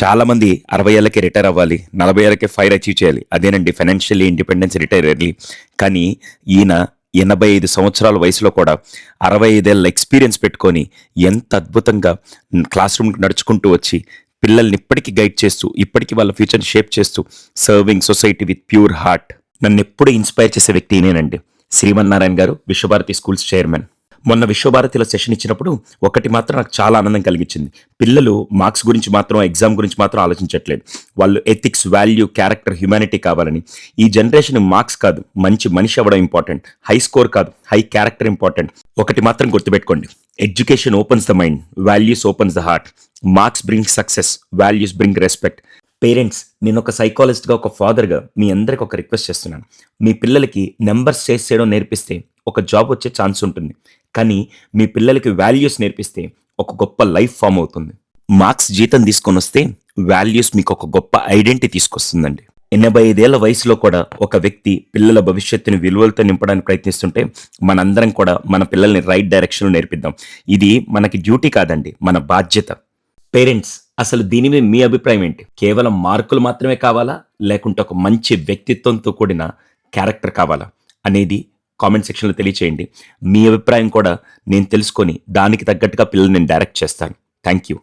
చాలామంది అరవై ఏళ్ళకి రిటైర్ అవ్వాలి నలభై ఏళ్ళకి ఫైర్ అచీవ్ చేయాలి. అదేనండి ఫైనాన్షియల్లీ ఇండిపెండెన్స్ రిటైర్ ఎర్లీ. కానీ ఈయన ఎనభై ఐదు సంవత్సరాల వయసులో కూడా అరవై ఐదేళ్ళ ఎక్స్పీరియన్స్ పెట్టుకొని ఎంత అద్భుతంగా క్లాస్ రూమ్కి నడుచుకుంటూ వచ్చి పిల్లల్ని ఇప్పటికీ గైడ్ చేస్తూ ఇప్పటికీ వాళ్ళ ఫ్యూచర్ని షేప్ చేస్తూ serving society with pure heart. నన్ను ఎప్పుడూ ఇన్స్పైర్ చేసే వ్యక్తి నేనండి శ్రీమన్నారాయణ గారు విశ్వభారతి స్కూల్స్ చైర్మన్. మొన్న విశ్వభారతిలో సెషన్ ఇచ్చినప్పుడు ఒకటి మాత్రం నాకు చాలా ఆనందం కలిగించింది. పిల్లలు మార్క్స్ గురించి మాత్రం ఎగ్జామ్ గురించి మాత్రం ఆలోచించట్లేదు. వాళ్ళు ఎథిక్స్ వాల్యూ క్యారెక్టర్ హ్యుమానిటీ కావాలని. ఈ జనరేషన్ మార్క్స్ కాదు మంచి మనిషి అవ్వడం ఇంపార్టెంట్ హై స్కోర్ కాదు హై క్యారెక్టర్ ఇంపార్టెంట్ ఒకటి మాత్రం గుర్తుపెట్టుకోండి. Education opens the mind values opens the heart marks bring success values bring respect parents నేను ఒక సైకాలజిస్ట్గా ఒక ఫాదర్గా మీ అందరికి ఒక రిక్వెస్ట్ చేస్తున్నాను. మీ పిల్లలకి నెంబర్స్ చేసి చేయడం నేర్పిస్తే ఒక జాబ్ వచ్చే ఛాన్స్ ఉంటుంది. కానీ మీ పిల్లలకి వాల్యూస్ నేర్పిస్తే ఒక గొప్ప లైఫ్ ఫామ్ అవుతుంది. మార్క్స్ జీతం తీసుకొని వస్తే వాల్యూస్ మీకు ఒక గొప్ప ఐడెంటిటీ తీసుకొస్తుందండి. ఎనభై ఐదేళ్ళ వయసులో కూడా ఒక వ్యక్తి పిల్లల భవిష్యత్తుని విలువలతో నింపడానికి ప్రయత్నిస్తుంటే మనందరం కూడా మన పిల్లల్ని రైట్ డైరెక్షన్లో నేర్పిద్దాం. ఇది మనకి డ్యూటీ కాదండి మన బాధ్యత. పేరెంట్స్ అసలు దీని మీద మీ అభిప్రాయం ఏంటి? కేవలం మార్కులు మాత్రమే కావాలా? లేకుంటే ఒక మంచి వ్యక్తిత్వంతో కూడిన క్యారెక్టర్ కావాలా? అనేది కామెంట్ సెక్షన్లో తెలియచేయండి. మీ అభిప్రాయం కూడా నేను తెలుసుకొని దానికి తగ్గట్టుగా పిల్లల్ని నేను డైరెక్ట్ చేస్తాను. Thank you.